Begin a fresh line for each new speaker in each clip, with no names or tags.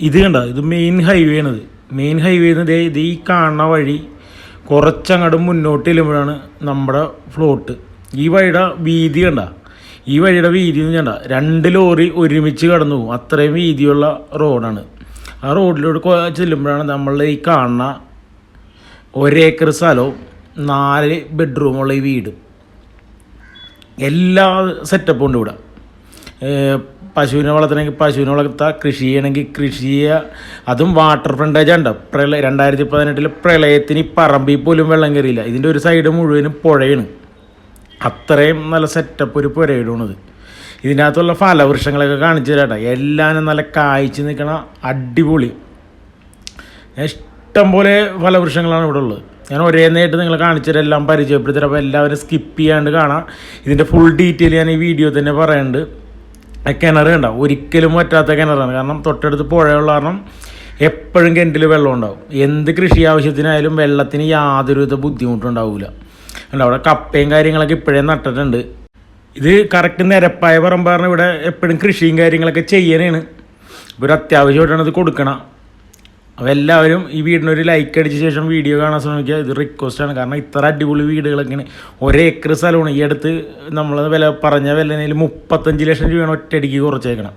ഇത് കണ്ട? ഇത് മെയിൻ ഹൈവേ ആണിത്. മെയിൻ ഹൈവേ ഇത് ഇത് ഈ കാണുന്ന വഴി കുറച്ചങ്ങോട്ട് മുന്നോട്ട് ചെല്ലുമ്പോഴാണ് നമ്മുടെ ഫ്ലോട്ട് ഈ വഴിയുടെ വീതി കണ്ട? ഈ വഴിയുടെ വീതി എന്ന് കണ്ട? രണ്ട് ലോറി ഒരുമിച്ച് കടന്നു പോകും. അത്രയും വീതിയുള്ള റോഡാണ്. ആ റോഡിലൂടെ ചെല്ലുമ്പോഴാണ് നമ്മൾ ഈ കാണുന്ന ഒരേക്കർ സ്ഥലവും നാല് ബെഡ്റൂമുള്ള ഈ വീടും. എല്ലാ സെറ്റപ്പും ഉണ്ട് ഇവിടെ. പശുവിനെ വളർത്തണമെങ്കിൽ പശുവിനെ വളർത്താം കൃഷി ചെയ്യണമെങ്കിൽ കൃഷി ചെയ്യുക അതും വാട്ടർ ഫ്രണ്ടേജ് ഉണ്ട് പ്രളയ രണ്ടായിരത്തി പതിനെട്ടിൽ പ്രളയത്തിന് പറമ്പിൽ പോലും വെള്ളം കയറിയില്ല. ഇതിന്റെ ഒരു സൈഡ് മുഴുവനും പുഴയാണ്. അത്രയും നല്ല സെറ്റപ്പ് ഒരു പുരയിടുന്നത് ഇതിനകത്തുള്ള ഫലവൃക്ഷങ്ങളൊക്കെ കാണിച്ചു തരാട്ടെ എല്ലാം നല്ല കായ്ച്ച് നിൽക്കണ അടിപൊളി. ഇഷ്ടം പോലെ ഫലവൃക്ഷങ്ങളാണ് ഇവിടെ ഉള്ളത്. ഞാൻ ഒരേ നേരിട്ട് നിങ്ങളെ കാണിച്ചതെല്ലാം എല്ലാം പരിചയപ്പെടുത്തിട്ട് അപ്പോൾ എല്ലാവരും സ്കിപ്പ് ചെയ്യാണ്ട് കാണാം. ഇതിന്റെ ഫുൾ ഡീറ്റെയിൽ ഞാൻ ഈ വീഡിയോ തന്നെ പറയുന്നുണ്ട് കിണർ കണ്ട? ഒരിക്കലും പറ്റാത്ത കിണറാണ്. കാരണം തൊട്ടടുത്ത് പുഴയുള്ള കാരണം എപ്പോഴും കിണറ്റിൽ വെള്ളം ഉണ്ടാവും. എന്ത് കൃഷി ആവശ്യത്തിനായാലും വെള്ളത്തിന് യാതൊരുവിധ ബുദ്ധിമുട്ടും ഉണ്ടാവില്ല അല്ല അവിടെ കപ്പയും കാര്യങ്ങളൊക്കെ ഇപ്പോഴേ നട്ടിട്ടുണ്ട്. ഇത് കറക്റ്റ് നിരപ്പായ പറമ്പാറിന് ഇവിടെ എപ്പോഴും കൃഷിയും കാര്യങ്ങളൊക്കെ ചെയ്യാനാണ് ഒരു അത്യാവശ്യമായിട്ടാണ് ഇത് കൊടുക്കണം. അപ്പോൾ എല്ലാവരും ഈ വീടിനൊരു ലൈക്ക് അടിച്ച ശേഷം വീഡിയോ കാണാൻ ശ്രമിക്കുക. ഇത് റിക്വസ്റ്റാണ് കാരണം ഇത്ര അടിപൊളി വീടുകളൊക്കെയാണ് ഒരേ ഏക്കർ സ്ഥലമാണ്. ഈ അടുത്ത് നമ്മൾ വില പറഞ്ഞ വിലയിൽ മുപ്പത്തഞ്ച് ലക്ഷം രൂപയാണ് ഒറ്റയടിക്ക് കുറച്ചേക്കണം.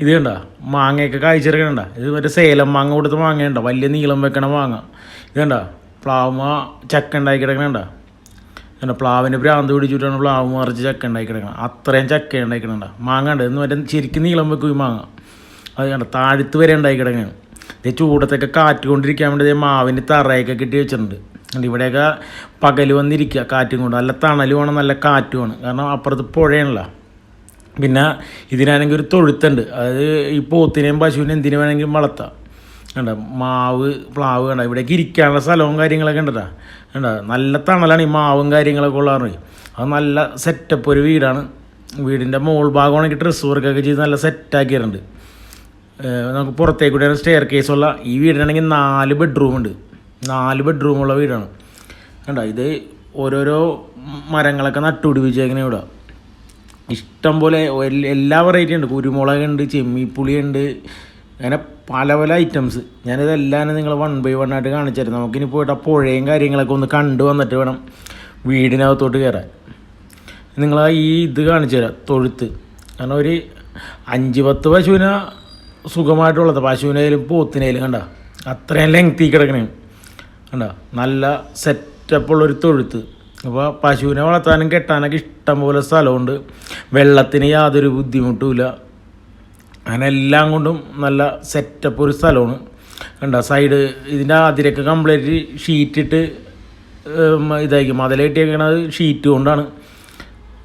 ഇത് കണ്ട? മാങ്ങയൊക്കെ കായ്ച്ചെടുക്കണണ്ട ഇത് മറ്റേ സേലം മാങ്ങ കൊടുത്ത് മാങ്ങയുണ്ട? വലിയ നീളം വെക്കണ മാങ്ങ. ഇത് കണ്ട? പ്ലാവ് ചക്ക ഉണ്ടാക്കി കിടക്കണണ്ട? കണ്ട? പ്ലാവിന്റെ ഭ്രാന്ത് പിടിച്ചിട്ടാണ് പ്ലാവ് മറിച്ച് ചക്ക ഉണ്ടാക്കി കിടക്കണം. അത്രയും ചക്ക ഉണ്ടാക്കി കിടക്കണ്ട മാങ്ങ ഉണ്ട് എന്ന് മറ്റേ ശരിക്കും നീളം വെക്കും ഈ മാങ്ങ. അത് കണ്ട? താഴ്ത്ത് വരെ ഉണ്ടാക്കി കിടക്കണം. ഇത് ചൂടത്തൊക്കെ കാറ്റ് കൊണ്ടിരിക്കാൻ വേണ്ടി മാവിന് തറയൊക്കെ കെട്ടി വെച്ചിട്ടുണ്ട്. ഇവിടെയൊക്കെ പകൽ വന്നിരിക്കുക. കാറ്റും കൊണ്ട് നല്ല തണലും വേണം നല്ല കാറ്റും വേണം. കാരണം അപ്പുറത്ത് പുഴയാണല്ലോ. പിന്നെ ഇതിനാണെങ്കിൽ ഒരു തൊഴുത്തുണ്ട്. അതായത് ഈ പോത്തിനെയും പശുവിനെയും എന്തിനു വേണമെങ്കിലും വളർത്താം. കണ്ട മാവ് പ്ലാവ് കണ്ട ഇവിടേക്ക് ഇരിക്കാനുള്ള സ്ഥലവും കാര്യങ്ങളൊക്കെ ഉണ്ടല്ലോ കണ്ട നല്ല തണലാണ് ഈ മാവും കാര്യങ്ങളൊക്കെ ഉള്ളതാണ്. അത് നല്ല സെറ്റപ്പ് ഒരു വീടാണ്. വീടിന്റെ മോൾ ഭാഗമാണെങ്കിൽ ഡ്രസ്സ് വർക്കൊക്കെ ചെയ്ത് നല്ല സെറ്റാക്കിയിട്ടുണ്ട് നമുക്ക് പുറത്തേക്ക് കൂടെയാണ് സ്റ്റെയർ കേസുള്ള ഈ വീടിനാണെങ്കിൽ നാല് ബെഡ്റൂം ഉണ്ട്. നാല് ബെഡ്റൂമുള്ള വീടാണ്. കണ്ട ഇത് ഓരോരോ മരങ്ങളൊക്കെ നട്ടുപിടിപ്പിച്ചേക്കണേ ഇവിടെ. ഇഷ്ടം പോലെ എല്ലാ വെറൈറ്റി ഉണ്ട്. കുരുമുളക് ഉണ്ട് ചെമ്മിപ്പുളി ഉണ്ട്. അങ്ങനെ പല പല ഐറ്റംസ് ഞാനിതെല്ലാം നിങ്ങൾ വൺ ബൈ വൺ ആയിട്ട് കാണിച്ചു തരാം. നമുക്കിനി പോയിട്ട് ആ പുഴയും കാര്യങ്ങളൊക്കെ ഒന്ന് കണ്ടു വന്നിട്ട് വേണം വീടിനകത്തോട്ട് കയറാൻ. നിങ്ങൾ ഈ ഇത് കാണിച്ചു തരാം തൊഴുത്ത്. കാരണം ഒരു അഞ്ച് പത്ത് പശുവിനെ സുഖമായിട്ടുള്ളത്. പശുവിനേലും പോത്തിനേലും കണ്ട. അത്രയും ലെങ്തി കിടക്കണേ. കണ്ട? നല്ല സെറ്റപ്പുള്ളൊരു തൊഴുത്ത്. അപ്പോൾ പശുവിനെ വളർത്താനും കെട്ടാനൊക്കെ ഇഷ്ടം പോലെ സ്ഥലമുണ്ട്. വെള്ളത്തിന് യാതൊരു ബുദ്ധിമുട്ടുമില്ല. അങ്ങനെ എല്ലാം കൊണ്ടും നല്ല സെറ്റപ്പ് ഒരു സ്ഥലമാണ്. കണ്ട? സൈഡ് ഇതിന്റെ അതിരൊക്കെ കംപ്ലീറ്റ് ഷീറ്റിട്ട് ഇതായിരിക്കും അത് ഷീറ്റ് കൊണ്ടാണ്.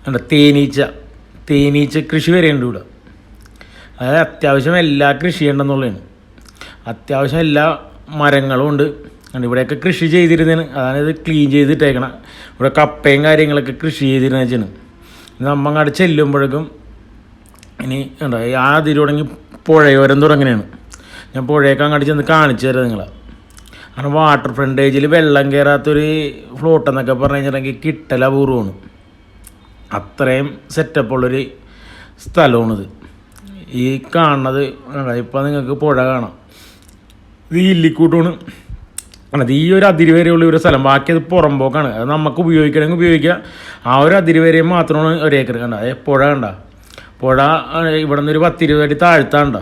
കണ്ട? തേനീച്ച. തേനീച്ച കൃഷി വരെയുണ്ട് ഇവിടെ. അതായത് അത്യാവശ്യം എല്ലാ കൃഷി ഉണ്ടെന്നുള്ളതാണ് അത്യാവശ്യം എല്ലാ മരങ്ങളും ഉണ്ട്. ഇവിടെയൊക്കെ കൃഷി ചെയ്തിരുന്നതിന് അതാണ് ഇത് ക്ലീൻ ചെയ്തിട്ടേക്കണം. ഇവിടെ കപ്പയും കാര്യങ്ങളൊക്കെ കൃഷി ചെയ്തിരുന്ന വെച്ചാണ് നമ്മൾ അങ്ങോട്ട് ചെല്ലുമ്പോഴേക്കും ഇനി ഉണ്ടോ ആ അതിൽ തുടങ്ങി പുഴയോരം തുടങ്ങനെയാണ് ഞാൻ പുഴയൊക്കെ അങ്ങോട്ട് ചെന്ന് കാണിച്ചു തരാം നിങ്ങളെ. കാരണം വാട്ടർ ഫ്രണ്ടേജിൽ വെള്ളം കയറാത്തൊരു ഫ്ലോട്ട് എന്നൊക്കെ പറഞ്ഞു കഴിഞ്ഞിട്ടുണ്ടെങ്കിൽ കിട്ടലപൂർവമാണ്. അത്രയും സെറ്റപ്പുള്ളൊരു സ്ഥലമാണിത്. ഈ കാണുന്നത് ഇപ്പം നിങ്ങൾക്ക് പുഴ കാണാം. ഇത് ഇല്ലിക്കൂട്ടാണ്. അത് ഈ ഒരു അതിരി വരെയുള്ള ഒരു സ്ഥലം. ബാക്കി അത് പുറമ്പോക്കാണ്. അത് നമുക്ക് ഉപയോഗിക്കണമെങ്കിൽ ഉപയോഗിക്കാം. ആ ഒരു അതിരി വരെ മാത്രമാണ് ഒരു ഏക്കർ. കണ്ട? അതേ പുഴ കണ്ട? പുഴ ഇവിടെ നിന്ന് ഒരു പത്തിരുപത് അടി താഴ്ത്താണ്ട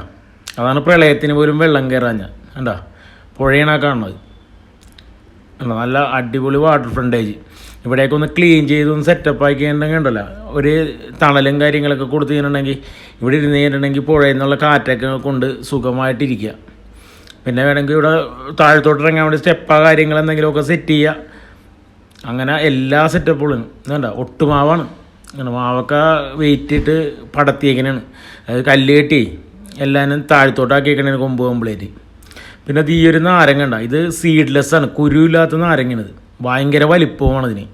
അതാണ് പ്രളയത്തിന് പോലും വെള്ളം കയറാഞ്ഞ കണ്ട? പുഴയാണ് കാണുന്നത്. നല്ല അടിപൊളി വാട്ടർ ഫ്രണ്ടേജ് ഇവിടെയൊക്കെ ഒന്ന് ക്ലീൻ ചെയ്ത് ഒന്ന് സെറ്റപ്പ് ആക്കി കഴിഞ്ഞിട്ടുണ്ടെങ്കിൽ ഉണ്ടല്ലോ. ഒരു തണലും കാര്യങ്ങളൊക്കെ കൊടുത്തു കഴിഞ്ഞിട്ടുണ്ടെങ്കിൽ ഇവിടെ ഇരുന്ന് കഴിഞ്ഞിട്ടുണ്ടെങ്കിൽ പുഴയിൽ നിന്നുള്ള കാറ്റൊക്കെ കൊണ്ട് സുഖമായിട്ടിരിക്കുക. പിന്നെ വേണമെങ്കിൽ ഇവിടെ താഴത്തോട്ട് ഇറങ്ങാൻ വേണ്ടി സ്റ്റെപ്പാ കാര്യങ്ങൾ എന്തെങ്കിലുമൊക്കെ സെറ്റ് ചെയ്യുക. അങ്ങനെ എല്ലാ സെറ്റപ്പുകളും ഇതുണ്ട? ഒട്ടുമാവാണ്. അങ്ങനെ മാവൊക്കെ വെയിറ്റ് ഇട്ട് പടത്തിയേക്കണാണ്. അത് കല്ല് കെട്ടി എല്ലാവരും താഴത്തോട്ടാക്കിയേക്കണേ കൊമ്പ് കംപ്ലീറ്റ്. പിന്നെ ഈ ഒരു നാരങ്ങ ഉണ്ടാകും ഇത് സീഡ്ലെസ് ആണ്. കുരുവില്ലാത്ത നാരങ്ങണത് ഭയങ്കര വലിപ്പമാണ് ഇതിന്.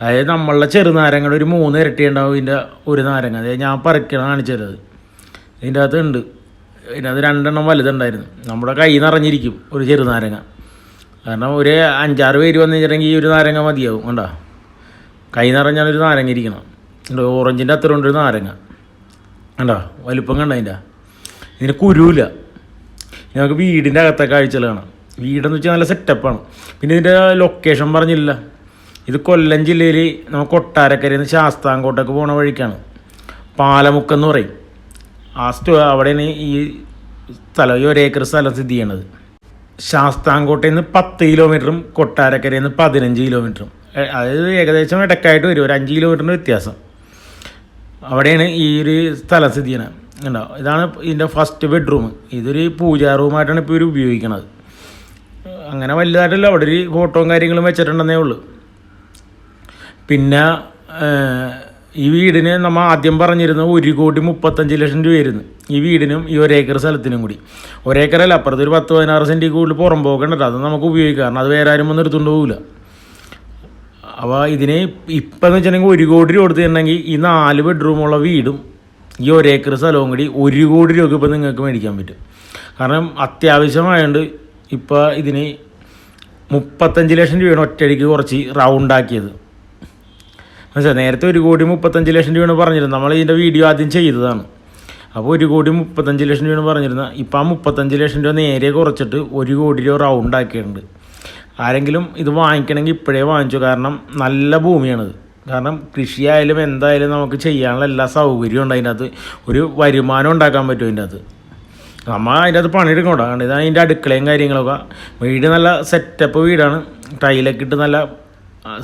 അതായത് നമ്മളുടെ ചെറുനാരങ്ങയുടെ ഒരു മൂന്ന് ഇരട്ടി ഉണ്ടാവും ഇതിന്റെ ഒരു നാരങ്ങ. അതായത് ഞാൻ പറിക്കണം കാണിച്ചത്. ഇതിന്റെ അകത്ത് ഉണ്ട്. ഇതിനകത്ത് രണ്ടെണ്ണം വലുതുണ്ടായിരുന്നു. നമ്മുടെ കൈ നിറഞ്ഞിരിക്കും ഒരു ചെറുനാരങ്ങ. കാരണം ഒരു അഞ്ചാറ് പേര് വന്നു കഴിഞ്ഞിട്ടുണ്ടെങ്കിൽ ഈ ഒരു നാരങ്ങ മതിയാവും. കണ്ടോ? കൈ നിറഞ്ഞാൽ ഒരു നാരങ്ങ ഇരിക്കണം. ഓറഞ്ചിന്റെ അത്ര ഉണ്ട് ഒരു നാരങ്ങ. കണ്ടോ? വലുപ്പം കണ്ട അതിന്റെ? ഇതിന് കുരുവില്ല നമുക്ക് വീടിന്റെ അകത്തെ കാഴ്ചകൾ വീടെന്ന് വെച്ചാൽ നല്ല സെറ്റപ്പാണ് പിന്നെ ഇതിന്റെ ലൊക്കേഷൻ പറഞ്ഞില്ല ഇത് കൊല്ലം ജില്ലയിൽ നമുക്ക് കൊട്ടാരക്കരയിൽ നിന്ന് ശാസ്താംകോട്ടേക്ക് പോണ വഴിക്കാണ്. പാലമുക്കെന്ന് പറയും. ആ സ്റ്റോ അവിടെയാണ് ഈ സ്ഥലം ഈ ഒരേക്കർ സ്ഥലം സ്ഥിതി ചെയ്യണത്. ശാസ്താംകോട്ടയിൽ നിന്ന് പത്ത് കിലോമീറ്ററും കൊട്ടാരക്കരയിൽ നിന്ന് പതിനഞ്ച് കിലോമീറ്ററും. അതായത് ഏകദേശം ഇടക്കായിട്ട് വരും. ഒരു അഞ്ച് കിലോമീറ്ററിന്റെ വ്യത്യാസം. അവിടെയാണ് ഈ ഒരു സ്ഥലം സ്ഥിതി ചെയ്യണത്. ഉണ്ടോ ഇതാണ് ഇതിന്റെ ഫസ്റ്റ് ബെഡ്റൂം ഇതൊരു പൂജാ റൂമായിട്ടാണ് ഇപ്പോൾ ഇവർ ഉപയോഗിക്കുന്നത് അങ്ങനെ വലുതായിട്ടല്ല. അവിടെ ഒരു ഫോട്ടോയും കാര്യങ്ങളും വെച്ചിട്ടുണ്ടെന്നേ ഉള്ളൂ. പിന്നെ ഈ വീടിന് നമ്മൾ ആദ്യം പറഞ്ഞിരുന്നത് ഒരു കോടി മുപ്പത്തഞ്ച് ലക്ഷം രൂപയായിരുന്നു. ഈ വീടിനും ഈ ഒരേക്കർ സ്ഥലത്തിനും കൂടി. ഒരേക്കറല്ല അപ്പുറത്ത് ഒരു പത്ത് പതിനാറ് സെന്റി കൂടുതൽ പുറം പോകേണ്ടത് അത് നമുക്ക് ഉപയോഗിക്കാം. കാരണം അത് വേറെ ആരും വന്ന് എടുത്തുകൊണ്ട് പോകില്ല അപ്പോൾ ഇതിന് ഇപ്പം എന്ന് വെച്ചിട്ടുണ്ടെങ്കിൽ ഒരു കോടി രൂപ കൊടുത്തിട്ടുണ്ടെങ്കിൽ ഈ നാല് ബെഡ്റൂമുള്ള വീടും ഈ ഒരേക്കർ സ്ഥലവും കൂടി ഒരു കോടി രൂപ ഇപ്പം നിങ്ങൾക്ക് മേടിക്കാൻ പറ്റും. കാരണം അത്യാവശ്യമായതുകൊണ്ട് ഇപ്പോൾ ഇതിന് മുപ്പത്തഞ്ച് ലക്ഷം രൂപയാണ് ഒറ്റയടിക്ക് കുറച്ച് റൗണ്ടാക്കിയത്. മനസ്സിലായി നേരത്തെ ഒരു കോടി മുപ്പത്തഞ്ച് ലക്ഷം രൂപയാണ് പറഞ്ഞിരുന്നത്. നമ്മൾ ഇതിന്റെ വീഡിയോ ആദ്യം ചെയ്തതാണ്. അപ്പോൾ ഒരു കോടി മുപ്പത്തഞ്ച് ലക്ഷം രൂപയാണ് പറഞ്ഞിരുന്നത്. ഇപ്പം ആ മുപ്പത്തഞ്ച് ലക്ഷം രൂപ നേരെ കുറച്ചിട്ട് ഒരു കോടി രൂപ റൗണ്ട് ആക്കിയിട്ടുണ്ട്. ആരെങ്കിലും ഇത് വാങ്ങിക്കണമെങ്കിൽ ഇപ്പോഴേ വാങ്ങിച്ചു. കാരണം നല്ല ഭൂമിയാണിത് കാരണം കൃഷിയായാലും എന്തായാലും നമുക്ക് ചെയ്യാനുള്ള എല്ലാ സൗകര്യവും ഉണ്ട് അതിന്റെ അകത്ത് ഒരു വരുമാനം ഉണ്ടാക്കാൻ പറ്റും അതിന്റെ അകത്ത് നമ്മൾ അതിന്റെ അകത്ത് പണിയെടുക്കണ്ട കാരണം ഇതാണ് അതിന്റെ അടുക്കളയും കാര്യങ്ങളൊക്കെ. വീട് നല്ല സെറ്റപ്പ് വീടാണ്. ടൈലൊക്കെ ഇട്ട് നല്ല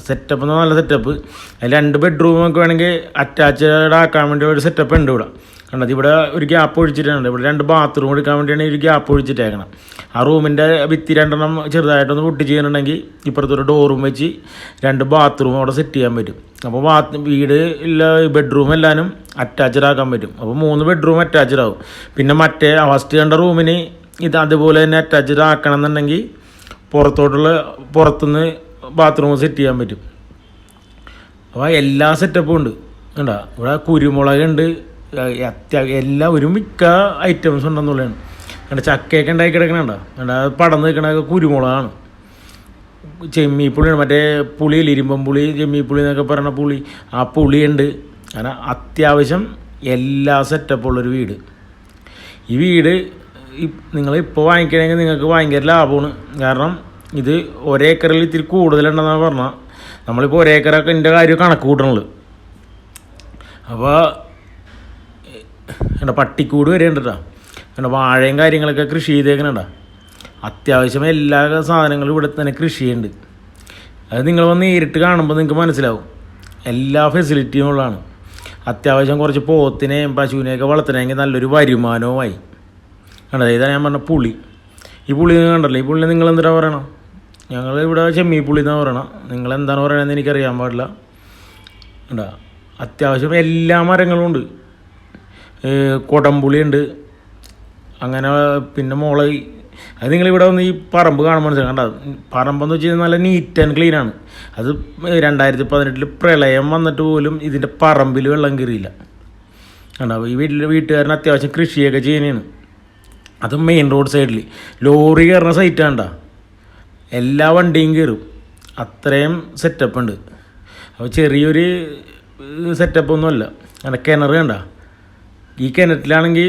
സെറ്റപ്പ് എന്ന് നല്ല സെറ്റപ്പ് അതിൽ രണ്ട് ബെഡ്റൂമൊക്കെ വേണമെങ്കിൽ അറ്റാച്ച്ഡ് ആക്കാൻ വേണ്ടി ഒരു സെറ്റപ്പ് ഉണ്ട് ഇവിടെ. കണ്ടത് ഇവിടെ ഒരു ഗ്യാപ്പ് ഒഴിച്ചിട്ടുണ്ട് ഇവിടെ രണ്ട് ബാത്റൂം എടുക്കാൻ വേണ്ടിയാണ് ഒരു ഗ്യാപ്പ് ഒഴിച്ചിട്ടേക്കണം. ആ റൂമിന്റെ ഭിത്തി രണ്ടെണ്ണം ചെറുതായിട്ടൊന്ന് പൊട്ടി ചെയ്യുന്നുണ്ടെങ്കിൽ ഇപ്പുറത്തൊരു ഡോറും വെച്ച് രണ്ട് ബാത്റൂം അവിടെ സെറ്റ് ചെയ്യാൻ പറ്റും. അപ്പോൾ ബാത്ത് വീട് ഇല്ല ബെഡ്റൂം എല്ലാനും അറ്റാച്ച്ഡ് ആക്കാൻ പറ്റും. അപ്പോൾ മൂന്ന് ബെഡ്റൂം അറ്റാച്ച്ഡ് ആവും. പിന്നെ മറ്റേ ഫസ്റ്റ് കണ്ട റൂമിന് ഇത് അതുപോലെ തന്നെ അറ്റാച്ച്ഡ് ആക്കണം എന്നുണ്ടെങ്കിൽ പുറത്തോട്ടുള്ള പുറത്തുനിന്ന് ബാത്റൂം സെറ്റ് ചെയ്യാൻ പറ്റും. അപ്പോൾ എല്ലാ സെറ്റപ്പും ഉണ്ട്. കണ്ടാ? ഇവിടെ കുരുമുളക് ഉണ്ട്. അത്യാ എല്ലാ ഒരു മിക്ക ഐറ്റംസ് ഉണ്ടെന്നുള്ളതാണ്. കണ്ട ചക്കയൊക്കെ ഉണ്ടാക്കി കിടക്കണണ്ട കണ്ട? പടന്ന് നിൽക്കണൊക്കെ കുരുമുളകാണ്. ചെമ്മീപ്പുളിയാണ്. മറ്റേ പുളിയിൽ ഇരുമ്പം പുളി ചെമ്മീപ്പുളി എന്നൊക്കെ പറയുന്ന പുളി. ആ പുളിയുണ്ട്. കാരണം അത്യാവശ്യം എല്ലാ സെറ്റപ്പുള്ളൊരു വീട്. ഈ വീട് നിങ്ങളിപ്പോൾ വാങ്ങിക്കണമെങ്കിൽ നിങ്ങൾക്ക് ഭയങ്കര ലാഭമാണ്. കാരണം ഇത് ഒരേക്കറിൽ ഇത്തിരി കൂടുതലുണ്ടെന്നാണ് പറഞ്ഞാൽ നമ്മളിപ്പോൾ ഒരേക്കറൊക്കെ എന്റെ കാര്യം കണക്ക് കൂട്ടണുള്ളൂ അപ്പോൾ എന്റെ പട്ടിക്കൂട് വരെ ഉണ്ട് കേട്ടോ എന്റെ വാഴയും കാര്യങ്ങളൊക്കെ കൃഷി ചെയ്തേക്കണണ്ട അത്യാവശ്യം എല്ലാ സാധനങ്ങളും ഇവിടെ തന്നെ കൃഷി ചെയ്യുന്നുണ്ട്. അത് നിങ്ങൾ വന്ന് നേരിട്ട് കാണുമ്പോൾ നിങ്ങൾക്ക് മനസ്സിലാവും. എല്ലാ ഫെസിലിറ്റിയും ഉള്ളതാണ്. അത്യാവശ്യം കുറച്ച് പോത്തിനെയും പശുവിനെയൊക്കെ വളർത്തണമെങ്കിൽ നല്ലൊരു വരുമാനവുമായി. കണ്ടത് ഇതാണ് ഞാൻ പറഞ്ഞ പുളി. ഈ പുള്ളി കണ്ടല്ലോ ഈ പുള്ളി നിങ്ങൾ എന്തിനാ പറയണം? ഞങ്ങൾ ഇവിടെ ചെമ്മീ പുള്ളി എന്നാണ് പറയണം. നിങ്ങൾ എന്താണ് പറയണതെന്ന് എനിക്കറിയാൻ പാടില്ല. ഉണ്ടാ അത്യാവശ്യം എല്ലാ മരങ്ങളും ഉണ്ട്. കൊടംപുളിയുണ്ട്. അങ്ങനെ പിന്നെ മുളക് അത് നിങ്ങളിവിടെ വന്ന് ഈ പറമ്പ് കാണുമ്പോൾ കണ്ട പറമ്പെന്ന് വെച്ച് കഴിഞ്ഞാൽ നല്ല നീറ്റ് ആൻഡ് ക്ലീൻ ആണ്. അത് രണ്ടായിരത്തി പതിനെട്ടിൽ പ്രളയം വന്നിട്ട് പോലും ഇതിന്റെ പറമ്പിൽ വെള്ളം കയറിയില്ല. കണ്ടോ ഈ വീട്ടിൽ വീട്ടുകാരൻ അത്യാവശ്യം കൃഷിയൊക്കെ ചെയ്യുന്നതാണ്. അത് മെയിൻ റോഡ് സൈഡിൽ ലോറി കയറുന്ന സൈറ്റാണ്ട എല്ലാ വണ്ടിയും കയറും അത്രയും സെറ്റപ്പ് ഉണ്ട്. അപ്പോൾ ചെറിയൊരു സെറ്റപ്പ് ഒന്നുമല്ല അങ്ങനെ കിണർ കണ്ട. ഈ കിണറ്റിലാണെങ്കിൽ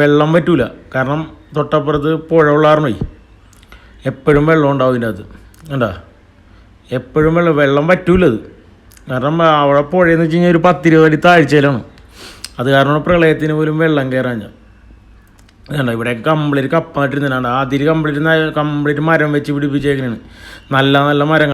വെള്ളം പറ്റൂല കാരണം തൊട്ടപ്പുറത്ത് പുഴ ഉള്ളാർന്നു എപ്പോഴും വെള്ളം ഉണ്ടാവും ഇതിന്റെ അകത്ത്. കണ്ടാ? എപ്പോഴും വെള്ളം വെള്ളം പറ്റൂല അത് കാരണം അവിടെ പുഴയെന്ന് വെച്ച് കഴിഞ്ഞാൽ ഒരു പത്തിരുപത് താഴ്ചയിലാണ്. അത് കാരണം പ്രളയത്തിന് പോലും വെള്ളം കയറാൻ കണ്ടോ ഇവിടെ കംപ്ലീറ്റ് കപ്പായിട്ടിരുന്നുണ്ട് ആദ്യം കംപ്ലീറ്റ് കംപ്ലീറ്റ് മരം വെച്ച് പിടിപ്പിച്ചേക്കണാണ്. നല്ല നല്ല മരങ്ങൾ